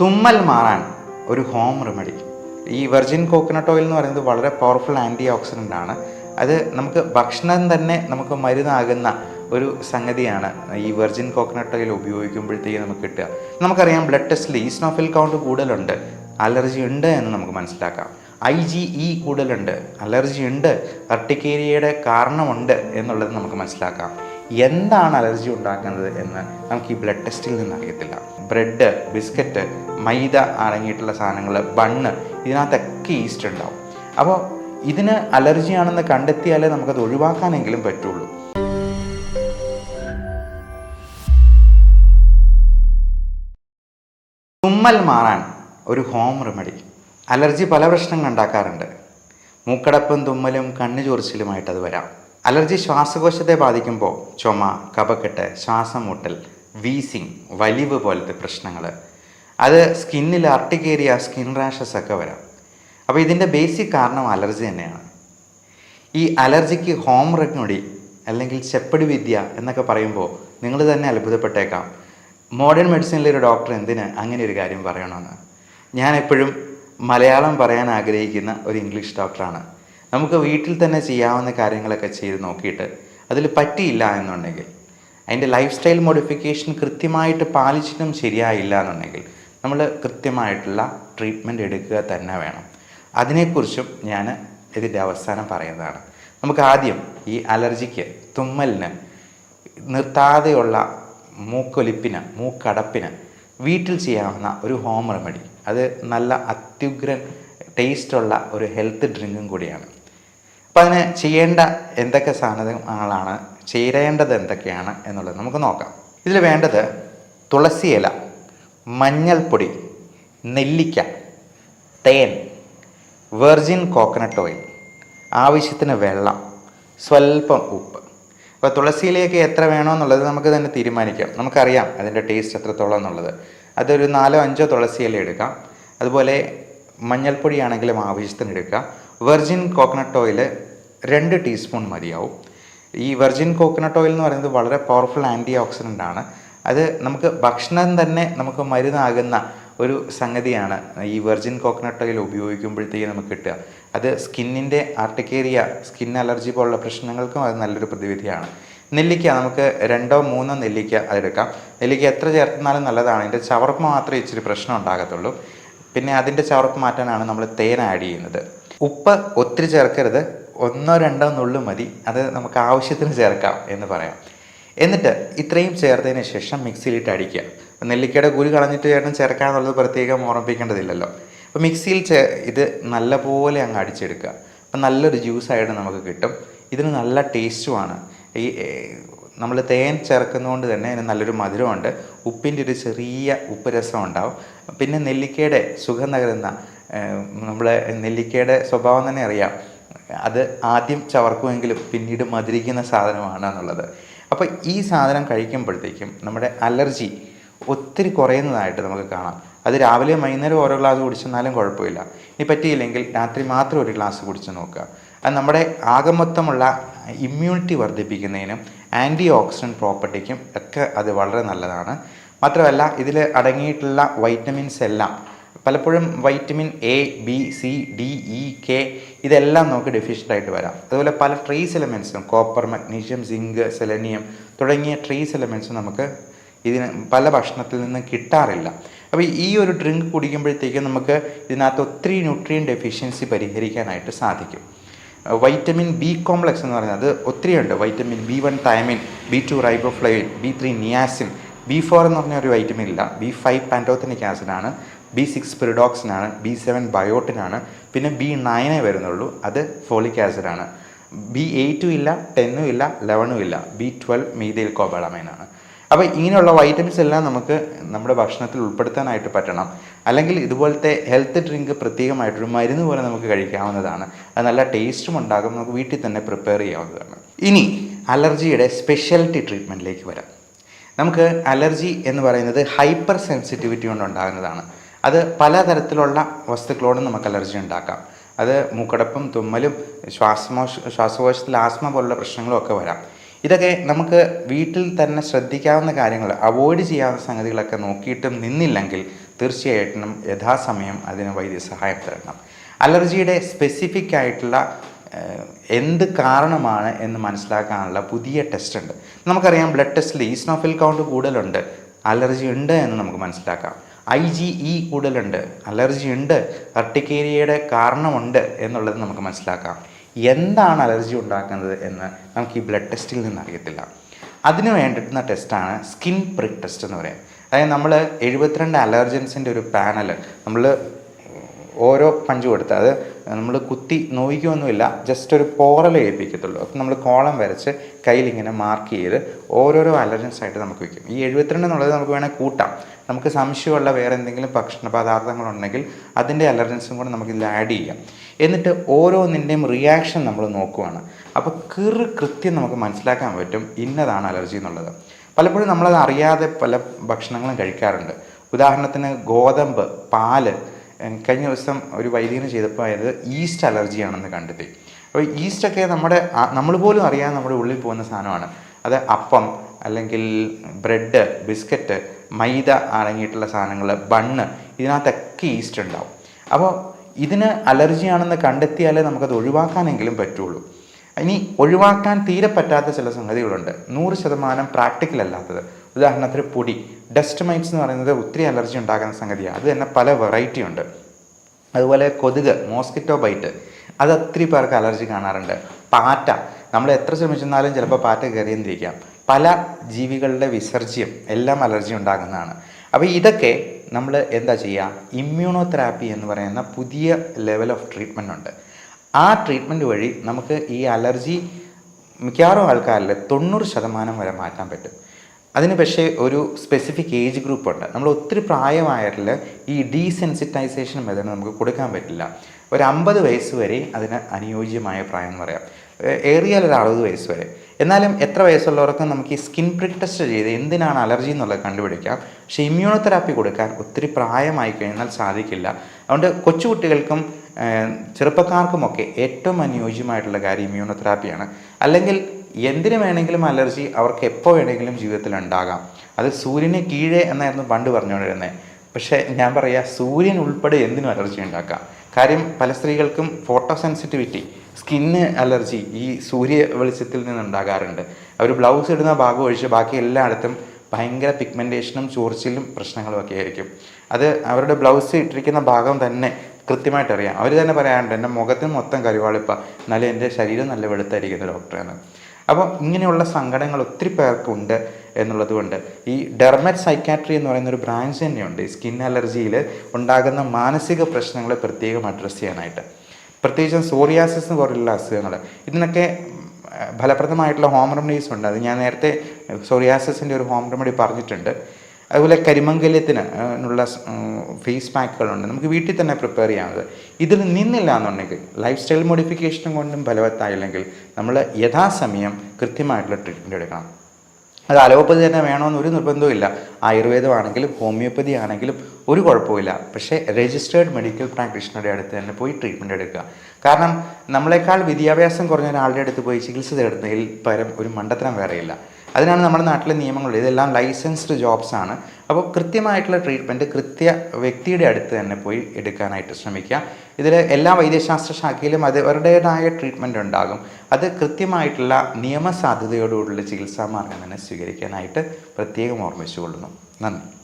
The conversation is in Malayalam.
തുമ്മൽ മാറാൻ ഒരു ഹോം റെമഡി ഈ വെർജിൻ കോക്കനട്ട് ഓയിൽ എന്ന് പറയുന്നത് വളരെ പവർഫുൾ ആന്റി ഓക്സിഡന്റ് ആണ്. അത് നമുക്ക് ഭക്ഷണം തന്നെ നമുക്ക് മരുന്നാകുന്ന ഒരു സംഗതിയാണ് ഈ വെർജിൻ കോക്കനട്ട് ഓയിൽ ഉപയോഗിക്കുമ്പോഴത്തേക്ക് നമുക്ക് കിട്ടുക. നമുക്കറിയാം ബ്ലഡ് ടെസ്റ്റിൽ ഈസ്നോഫിൽ കൗണ്ട് കൂടുതലുണ്ട് അലർജി ഉണ്ട് എന്ന് നമുക്ക് മനസ്സിലാക്കാം. ഐ ജി ഇ കൂടുതലുണ്ട് അലർജി ഉണ്ട് അർട്ടിക്കേരിയയുടെ കാരണമുണ്ട് എന്നുള്ളത് നമുക്ക് മനസ്സിലാക്കാം. എന്താണ് അലർജി ഉണ്ടാക്കുന്നത് എന്ന് നമുക്ക് ഈ ബ്ലഡ് ടെസ്റ്റിൽ നിന്ന് അറിയത്തില്ല. ബ്രെഡ് ബിസ്ക്കറ്റ് മൈദ അടങ്ങിയിട്ടുള്ള സാധനങ്ങൾ ബണ്ണ് ഇതിനകത്തൊക്കെ ഈസ്റ്റ് ഉണ്ടാവും. അപ്പോൾ ഇതിന് അലർജിയാണെന്ന് കണ്ടെത്തിയാലേ നമുക്കത് ഒഴിവാക്കാനെങ്കിലും പറ്റുള്ളൂ. തുമ്മൽ മാറാൻ ഒരു ഹോം റെമഡി അലർജി പല പ്രശ്നങ്ങൾ ഉണ്ടാക്കാറുണ്ട്. മൂക്കടപ്പും തുമ്മലും കണ്ണു ചൊറിച്ചിലുമായിട്ട് അത് വരാം. അലർജി ശ്വാസകോശത്തെ ബാധിക്കുമ്പോൾ ചുമ കപക്കെട്ട് ശ്വാസം മുട്ടൽ വീസിങ് വലിവ് പോലത്തെ പ്രശ്നങ്ങൾ അത് സ്കിന്നിൽ അർട്ടിക്കേരിയ സ്കിൻ റാഷസ് ഒക്കെ വരാം. അപ്പോൾ ഇതിന്റെ ബേസിക് കാരണം അലർജി തന്നെയാണ്. ഈ അലർജിക്ക് ഹോം റെമഡി അല്ലെങ്കിൽ ചെപ്പടി വിദ്യ എന്നൊക്കെ പറയുമ്പോൾ നിങ്ങൾ തന്നെ അത്ഭുതപ്പെട്ടേക്കാം. മോഡേൺ മെഡിസിനിലെ ഒരു ഡോക്ടർ എന്തിന് അങ്ങനെ ഒരു കാര്യം പറയണമെന്ന്? ഞാൻ എപ്പോഴും മലയാളം പറയാൻ ആഗ്രഹിക്കുന്ന ഒരു ഇംഗ്ലീഷ് ഡോക്ടറാണ് നമുക്ക് വീട്ടിൽ തന്നെ ചെയ്യാവുന്ന കാര്യങ്ങളൊക്കെ ചെയ്ത് നോക്കിയിട്ട് അതിൽ പറ്റിയില്ല എന്നുണ്ടെങ്കിൽ അതിന്റെ ലൈഫ് സ്റ്റൈൽ മോഡിഫിക്കേഷൻ കൃത്യമായിട്ട് പാലിച്ചിട്ടും ശരിയായില്ല എന്നുണ്ടെങ്കിൽ നമ്മൾ കൃത്യമായിട്ടുള്ള ട്രീറ്റ്മെന്റ് എടുക്കുക തന്നെ വേണം. അതിനെക്കുറിച്ചും ഞാൻ ഇതിന്റെ അവസാനം പറയുന്നതാണ്. നമുക്ക് ആദ്യം ഈ അലർജിക്ക് തുമ്മലിന് നിർത്താതെയുള്ള മൂക്കൊലിപ്പിന് മൂക്കടപ്പിന് വീട്ടിൽ ചെയ്യാവുന്ന ഒരു ഹോം റെമഡി അത് നല്ല അത്യുഗ്രൻ ടേസ്റ്റുള്ള ഒരു ഹെൽത്ത് ഡ്രിങ്കും കൂടിയാണ്. അപ്പോൾ അതിന് ചെയ്യേണ്ട എന്തൊക്കെ സാധനങ്ങളാണ് ചേരേണ്ടത് എന്തൊക്കെയാണ് എന്നുള്ളത് നമുക്ക് നോക്കാം. ഇതിൽ വേണ്ടത് തുളസിയില മഞ്ഞൾപ്പൊടി നെല്ലിക്ക തേൻ വെർജിൻ കോക്കനട്ട് ഓയിൽ ആവശ്യത്തിന് വെള്ളം സ്വല്പം ഉപ്പ്. അപ്പോൾ തുളസിയിലേക്ക് എത്ര വേണമെന്നുള്ളത് നമുക്ക് തന്നെ തീരുമാനിക്കാം. നമുക്കറിയാം അതിന്റെ ടേസ്റ്റ് എത്രത്തോളം എന്നുള്ളത്. അതൊരു നാലോ അഞ്ചോ തുളസിയില എടുക്കാം. അതുപോലെ മഞ്ഞൾപ്പൊടിയാണെങ്കിലും ആവശ്യത്തിന് എടുക്കുക വെർജിൻ കോക്കനട്ട് ഓയിൽ രണ്ട് ടീസ്പൂൺ മതിയാവും. ഈ വെർജിൻ കോക്കനട്ട് ഓയിൽ എന്ന് പറയുന്നത് വളരെ പവർഫുൾ ആന്റി ഓക്സിഡന്റ് ആണ്. അത് നമുക്ക് ഭക്ഷണം തന്നെ നമുക്ക് മരുന്നാകുന്ന ഒരു സംഗതിയാണ് ഈ വെർജിൻ കോക്കനട്ട് ഓയിൽ ഉപയോഗിക്കുമ്പോഴത്തേക്ക് നമുക്ക് കിട്ടുക. അത് സ്കിന്നിന്റെ ആർട്ടിക്കേരിയ സ്കിൻ അലർജി പോലുള്ള പ്രശ്നങ്ങൾക്കും അത് നല്ലൊരു പ്രതിവിധിയാണ്. നെല്ലിക്ക നമുക്ക് രണ്ടോ മൂന്നോ നെല്ലിക്ക അതെടുക്കാം. നെല്ലിക്ക എത്ര ചേർത്തുന്നാലും നല്ലതാണ്. അതിന്റെ ചവർപ്പ് മാത്രമേ ഇച്ചിരി പ്രശ്നം ഉണ്ടാകത്തുള്ളൂ. പിന്നെ അതിന്റെ ചവർപ്പ് മാറ്റാനാണ് നമ്മൾ തേൻ ആഡ് ചെയ്യുന്നത്. ഉപ്പ് ഒത്തിരി ചേർക്കരുത്. ഒന്നോ രണ്ടോ നുള്ളു മതി. അത് നമുക്ക് ആവശ്യത്തിന് ചേർക്കാം എന്ന് പറയാം. എന്നിട്ട് ഇത്രയും ചേർത്തതിന് ശേഷം മിക്സിയിലിട്ട് അടിക്കുക. നെല്ലിക്കയുടെ കുരു കളഞ്ഞിട്ട് ചേട്ടൻ ചേർക്കാന്നുള്ളത് പ്രത്യേകം ഓർമ്മിപ്പിക്കേണ്ടതില്ലല്ലോ. അപ്പോൾ മിക്സിയിൽ ചേ ഇത് നല്ലപോലെ അങ്ങ് അടിച്ചെടുക്കുക. അപ്പം നല്ലൊരു ജ്യൂസായിട്ട് നമുക്ക് കിട്ടും. ഇതിന് നല്ല ടേസ്റ്റുമാണ് ഈ നമ്മൾ തേൻ ചേർക്കുന്നതുകൊണ്ട് തന്നെ അതിന് നല്ലൊരു മധുരമുണ്ട് ഉപ്പിന്റെ ഒരു ചെറിയ ഉപ്പ് രസം ഉണ്ടാവും. പിന്നെ നെല്ലിക്കയുടെ സുഖം നകരുന്ന നമ്മളെ നെല്ലിക്കയുടെ സ്വഭാവം തന്നെ അറിയാം. അത് ആദ്യം ചവർക്കുമെങ്കിലും പിന്നീട് മധുരിക്കുന്ന സാധനമാണ് എന്നുള്ളത്. അപ്പോൾ ഈ സാധനം കഴിക്കുമ്പോഴത്തേക്കും നമ്മുടെ അലർജി ഒത്തിരി കുറയുന്നതായിട്ട് നമുക്ക് കാണാം. അത് രാവിലെ വൈകുന്നേരം ഓരോ ഗ്ലാസ് കുടിച്ചെന്നാലും കുഴപ്പമില്ല. ഇനി പറ്റിയില്ലെങ്കിൽ രാത്രി മാത്രം ഒരു ഗ്ലാസ് കുടിച്ച് നോക്കുക. അത് നമ്മുടെ ആകമൊത്തമുള്ള ഇമ്മ്യൂണിറ്റി വർദ്ധിപ്പിക്കുന്നതിനും ആന്റി ഓക്സിഡന്റ് പ്രോപ്പർട്ടിക്കും ഒക്കെ അത് വളരെ നല്ലതാണ്. മാത്രമല്ല ഇതിൽ അടങ്ങിയിട്ടുള്ള വൈറ്റമിൻസ് എല്ലാം പലപ്പോഴും vitamin A B C D E K ഇതെല്ലാം നമുക്ക് ഡെഫിഷ്യന്റ് ആയിട്ട് വരാം. അതുപോലെ പല ട്രേസ് എലമെൻസും കോപ്പർ മഗ്നീഷ്യം സിങ്ക് സെലനിയം തുടങ്ങിയ ട്രേസ് എലമെൻസും നമുക്ക് ഇതിന് പല ഭക്ഷണത്തിൽ നിന്നും കിട്ടാറില്ല. അപ്പോൾ ഈ ഒരു ഡ്രിങ്ക് കുടിക്കുമ്പോഴത്തേക്കും നമുക്ക് ഇതിനകത്ത് ഒത്തിരി ന്യൂട്രിയൻ ഡെഫിഷ്യൻസി പരിഹരിക്കാനായിട്ട് സാധിക്കും. വൈറ്റമിൻ ബി കോംപ്ലക്സ് എന്ന് പറയുന്നത് ഒത്തിരിയുണ്ട് vitamin B one thiamine B two riboflavin B three niacin B four എന്ന് പറഞ്ഞ ഒരു വൈറ്റമിൻ ഇല്ല. ബി ഫൈവ് പാന്റോത്തനിക് ആസിഡാണ് ബി സിക്സ് പിറിഡോക്സിനാണ് ബി സെവൻ ബയോട്ടിനാണ് പിന്നെ ബി നയനേ വരുന്നുള്ളൂ. അത് ഫോളിക് ആസിഡാണ് ബി എയ്റ്റും ഇല്ല ടെന്നും ഇല്ല ലെവനും ഇല്ല. ബി ട്വൽവ് മീതയിൽ കോബാളമൈനാണ് അപ്പോൾ ഇങ്ങനെയുള്ള വൈറ്റമിൻസ് എല്ലാം നമുക്ക് നമ്മുടെ ഭക്ഷണത്തിൽ ഉൾപ്പെടുത്താനായിട്ട് പറ്റണം. അല്ലെങ്കിൽ ഇതുപോലത്തെ ഹെൽത്ത് ഡ്രിങ്ക് പ്രത്യേകമായിട്ടൊരു മരുന്ന് പോലെ നമുക്ക് കഴിക്കാവുന്നതാണ്. അത് നല്ല ടേസ്റ്റും ഉണ്ടാകും. നമുക്ക് വീട്ടിൽ തന്നെ പ്രിപ്പയർ ചെയ്യാവുന്നതാണ്. ഇനി അലർജിയുടെ സ്പെഷ്യാലിറ്റി ട്രീറ്റ്മെന്റിലേക്ക് വരാം. നമുക്ക് അലർജി എന്ന് പറയുന്നത് ഹൈപ്പർ സെൻസിറ്റിവിറ്റി കൊണ്ട് ഉണ്ടാകുന്നതാണ് അത് പലതരത്തിലുള്ള വസ്തുക്കളോടും നമുക്ക് അലർജി ഉണ്ടാക്കാം. അത് മൂക്കടപ്പും തുമ്മലും ശ്വാസമോഷ ശ്വാസകോശത്തിൽ ആസ്മ പോലുള്ള പ്രശ്നങ്ങളും ഒക്കെ വരാം. ഇതൊക്കെ നമുക്ക് വീട്ടിൽ തന്നെ ശ്രദ്ധിക്കാവുന്ന കാര്യങ്ങൾ അവോയ്ഡ് ചെയ്യാവുന്ന സംഗതികളൊക്കെ നോക്കിയിട്ടും നിന്നില്ലെങ്കിൽ തീർച്ചയായിട്ടും യഥാസമയം അതിന് വൈദ്യസഹായം തരണം അലർജിയുടെ സ്പെസിഫിക് ആയിട്ടുള്ള എന്ത് കാരണമാണ് എന്ന് മനസ്സിലാക്കാനുള്ള പുതിയ ടെസ്റ്റ് ഉണ്ട്. നമുക്കറിയാം ബ്ലഡ് ടെസ്റ്റിൽ ഈസ്നോഫിൽ കൗണ്ട് കൂടുതലുണ്ട്. അലർജി ഉണ്ട് എന്ന് നമുക്ക് മനസ്സിലാക്കാം. ഐ ജി ഇ കൂടുതലുണ്ട് അലർജി ഉണ്ട് അർട്ടിക്കേരിയയുടെ കാരണമുണ്ട് എന്നുള്ളത് നമുക്ക് മനസ്സിലാക്കാം. എന്താണ് അലർജി ഉണ്ടാക്കുന്നത് എന്ന് നമുക്ക് ഈ ബ്ലഡ് ടെസ്റ്റിൽ നിന്ന് അറിയത്തില്ല. അതിന് വേണ്ടിയിട്ടുന്ന ടെസ്റ്റാണ് സ്കിൻ പ്രിക് ടെസ്റ്റ് എന്ന് പറയുന്നത്. അതായത് നമ്മൾ എഴുപത്തിരണ്ട് അലർജൻസിന്റെ ഒരു പാനൽ നമ്മൾ ഓരോ പഞ്ച് കൊടുത്ത് അത് നമ്മൾ കുത്തി നോയിക്കുകയൊന്നുമില്ല ജസ്റ്റ് ഒരു പോറൽ ഏൽപ്പിക്കത്തുള്ളൂ. അപ്പം നമ്മൾ കോളം വരച്ച് കയ്യിൽ ഇങ്ങനെ മാർക്ക് ചെയ്ത് ഓരോരോ അലർജൻസ് ആയിട്ട് നമുക്ക് വയ്ക്കും ഈ എഴുപത്തിരണ്ട് എന്നുള്ളത് നമുക്ക് വേണേൽ കൂട്ടാം. നമുക്ക് സംശയമുള്ള വേറെ എന്തെങ്കിലും ഭക്ഷണ പദാർത്ഥങ്ങളുണ്ടെങ്കിൽ അതിന്റെ അലർജൻസും കൂടെ നമുക്ക് ഇതിൽ ആഡ് ചെയ്യാം. എന്നിട്ട് ഓരോന്നിന്റെയും റിയാക്ഷൻ നമ്മൾ നോക്കുവാണ്. അപ്പോൾ കീറ് കൃത്യം നമുക്ക് മനസ്സിലാക്കാൻ പറ്റും ഇന്നതാണ് അലർജി എന്നുള്ളത്. പലപ്പോഴും നമ്മളത് അറിയാതെ പല ഭക്ഷണങ്ങളും കഴിക്കാറുണ്ട്. ഉദാഹരണത്തിന് ഗോതമ്പ് പാൽ കഴിഞ്ഞ ദിവസം ഒരു വൈദികന് ചെയ്തപ്പോൾ അതായത് ഈസ്റ്റ് അലർജിയാണെന്ന് കണ്ടെത്തി. അപ്പോൾ ഈസ്റ്റൊക്കെ നമ്മുടെ നമ്മൾ പോലും അറിയാതെ നമ്മുടെ ഉള്ളിൽ പോകുന്ന സാധനമാണ്. അത് അപ്പം അല്ലെങ്കിൽ ബ്രെഡ് ബിസ്ക്കറ്റ് മൈദ അടങ്ങിയിട്ടുള്ള സാധനങ്ങൾ ബണ്ണ് ഇതിനകത്തൊക്കെ ഈസ്റ്റ് ഉണ്ടാവും. അപ്പോൾ ഇതിന് അലർജിയാണെന്ന് കണ്ടെത്തിയാലേ നമുക്കത് ഒഴിവാക്കാനെങ്കിലും പറ്റുള്ളൂ. ഇനി ഒഴിവാക്കാൻ തീരെ പറ്റാത്ത ചില സംഗതികളുണ്ട്. നൂറ് ശതമാനം പ്രാക്ടിക്കൽ അല്ലാത്തത് ഉദാഹരണത്തിന് പൊടി. ഡസ്റ്റ് മൈറ്റ്സ് എന്ന് പറയുന്നത് ഒത്തിരി അലർജി ഉണ്ടാകുന്ന സംഗതിയാണ്. അത് തന്നെ പല വെറൈറ്റി ഉണ്ട്. അതുപോലെ കൊതുക് മോസ്കിറ്റോ ബൈറ്റ് അത് ഒത്തിരി പേർക്ക് അലർജി കാണാറുണ്ട്. പാറ്റ നമ്മൾ എത്ര ശ്രമിച്ചെന്നാലും ചിലപ്പോൾ പാറ്റ കയറിയെന്നിരിക്കാം. പല ജീവികളുടെ വിസർജ്യം എല്ലാം അലർജി ഉണ്ടാകുന്നതാണ്. അപ്പോൾ ഇതൊക്കെ നമ്മൾ എന്താ ചെയ്യുക? ഇമ്മ്യൂണോ തെറാപ്പി എന്ന് പറയുന്ന പുതിയ ലെവൽ ഓഫ് ട്രീറ്റ്മെന്റ് ഉണ്ട്. ആ ട്രീറ്റ്മെന്റ് വഴി നമുക്ക് ഈ അലർജി മിക്കവാറും ആൾക്കാരിൽ തൊണ്ണൂറ് ശതമാനം വരെ മാറ്റാൻ പറ്റും. അതിന് പക്ഷേ ഒരു സ്പെസിഫിക് ഏജ് ഗ്രൂപ്പ് ഉണ്ട്. നമ്മൾ ഒത്തിരി പ്രായമായതിൽ ഈ ഡീസെൻസിറ്റൈസേഷൻ മെത്തേഡ് നമുക്ക് കൊടുക്കാൻ പറ്റില്ല. ഒരു അമ്പത് വയസ്സ് വരെ അതിന് അനുയോജ്യമായ പ്രായം എന്ന് പറയാം. ഏറിയാൽ ഒരു അറുപത് വയസ്സ് വരെ. എന്നാലും എത്ര വയസ്സുള്ളവർക്ക് നമുക്ക് ഈ സ്കിൻ പ്രിക് ടെസ്റ്റ് ചെയ്ത് എന്തിനാണ് അലർജി എന്നുള്ളത് കണ്ടുപിടിക്കാം. പക്ഷേ ഇമ്മ്യൂണോതെറാപ്പി കൊടുക്കാൻ ഒത്തിരി പ്രായമായി കഴിഞ്ഞാൽ സാധിക്കില്ല. അതുകൊണ്ട് കൊച്ചുകുട്ടികൾക്കും ചെറുപ്പക്കാർക്കുമൊക്കെ ഏറ്റവും അനുയോജ്യമായിട്ടുള്ള കാര്യം ഇമ്മ്യൂണോതെറാപ്പിയാണ് അല്ലെങ്കിൽ എന്തിനു വേണമെങ്കിലും അലർജി അവർക്ക് എപ്പോൾ വേണമെങ്കിലും ജീവിതത്തിൽ ഉണ്ടാകാം അത് സൂര്യന് കീഴേ എന്നായിരുന്നു പണ്ട് പറഞ്ഞുകൊണ്ടിരുന്നത് പക്ഷേ ഞാൻ പറയാ സൂര്യൻ ഉൾപ്പെടെ എന്തിനും അലർജി ഉണ്ടാക്കാം. കാര്യം പല സ്ത്രീകൾക്കും ഫോട്ടോ സെൻസിറ്റിവിറ്റി സ്കിന്ന് അലർജി ഈ സൂര്യ വെളിച്ചത്തിൽ നിന്നുണ്ടാകാറുണ്ട്. അവർ ബ്ലൗസ് ഇടുന്ന ഭാഗം ഒഴിച്ച് ബാക്കി എല്ലായിടത്തും ഭയങ്കര പിഗ്മെന്റേഷനും ചോർച്ചിലും പ്രശ്നങ്ങളും ഒക്കെ ആയിരിക്കും. അത് അവരുടെ ബ്ലൗസ് ഇട്ടിരിക്കുന്ന ഭാഗം തന്നെ കൃത്യമായിട്ട് അറിയാം അവർ തന്നെ പറയാറുണ്ട് എന്റെ മുഖത്തിന് മൊത്തം കരുവാളിപ്പ. എന്നാലും എന്റെ ശരീരം നല്ല വെളുത്തായിരിക്കുന്നു ഡോക്ടറെ എന്ന്. അപ്പോൾ ഇങ്ങനെയുള്ള സങ്കടങ്ങൾ ഒത്തിരി പേർക്കുണ്ട് എന്നുള്ളത് കൊണ്ട് ഈ ഡെർമറ്റ് സൈക്കാട്രി എന്ന് പറയുന്ന ഒരു ബ്രാഞ്ച് തന്നെയുണ്ട്. ഈ സ്കിൻ അലർജിയിൽ ഉണ്ടാകുന്ന മാനസിക പ്രശ്നങ്ങളെ പ്രത്യേകം അഡ്രസ്സ് ചെയ്യാനായിട്ട്. പ്രത്യേകിച്ചും സോറിയാസിസ് പോലുള്ള അസുഖങ്ങൾ. ഇതിനൊക്കെ ഫലപ്രദമായിട്ടുള്ള ഹോം റെമഡീസ് ഉണ്ട്. അത് ഞാൻ നേരത്തെ സോറിയാസിസിന്റെ ഒരു ഹോം റെമഡി പറഞ്ഞിട്ടുണ്ട്. അതുപോലെ കരിമംഗല്യത്തിനുള്ള ഫേസ് പാക്കുകളുണ്ട് നമുക്ക് വീട്ടിൽ തന്നെ പ്രിപ്പയർ ചെയ്യാവുന്നത്. ഇതിൽ നിന്നില്ല എന്നുണ്ടെങ്കിൽ ലൈഫ് സ്റ്റൈൽ മോഡിഫിക്കേഷനും കൊണ്ടും ഫലവത്തായില്ലെങ്കിൽ നമ്മൾ യഥാസമയം കൃത്യമായിട്ടുള്ള ട്രീറ്റ്മെന്റ് എടുക്കണം. അത് അലോപ്പതി തന്നെ വേണമെന്നൊരു നിർബന്ധവും ഇല്ല. ആയുർവേദമാണെങ്കിലും ഹോമിയോപ്പതി ആണെങ്കിലും ഒരു കുഴപ്പമില്ല പക്ഷേ രജിസ്റ്റേർഡ് മെഡിക്കൽ പ്രാക്ടീഷണറുടെ അടുത്ത് തന്നെ പോയി ട്രീറ്റ്മെന്റ് എടുക്കുക. കാരണം നമ്മളെക്കാൾ വിദ്യാഭ്യാസം കുറഞ്ഞ ഒരാളുടെ അടുത്ത് പോയി ചികിത്സ തേടുന്നതിൽ പരം ഒരു മണ്ടത്തരം വേറെയില്ല. അതിനാണ് നമ്മുടെ നാട്ടിലെ നിയമങ്ങൾ ഇതെല്ലാം ലൈസൻസ്ഡ് ജോബ്സ് ആണ്. അപ്പോൾ കൃത്യമായിട്ടുള്ള ട്രീറ്റ്മെന്റ് കൃത്യ വ്യക്തിയുടെ അടുത്ത് തന്നെ പോയി എടുക്കാനായിട്ട് ശ്രമിക്കുക. ഇതിൽ എല്ലാ വൈദ്യശാസ്ത്ര ശാഖയിലും അത് അവരുടേതായ ട്രീറ്റ്മെന്റ് ഉണ്ടാകും. അത് കൃത്യമായിട്ടുള്ള നിയമസാധ്യതയോടുകൂടിയുള്ള ചികിത്സാ മാർഗം തന്നെ സ്വീകരിക്കാനായിട്ട് പ്രത്യേകം ഓർമ്മിച്ചുകൊള്ളുന്നു. നന്ദി.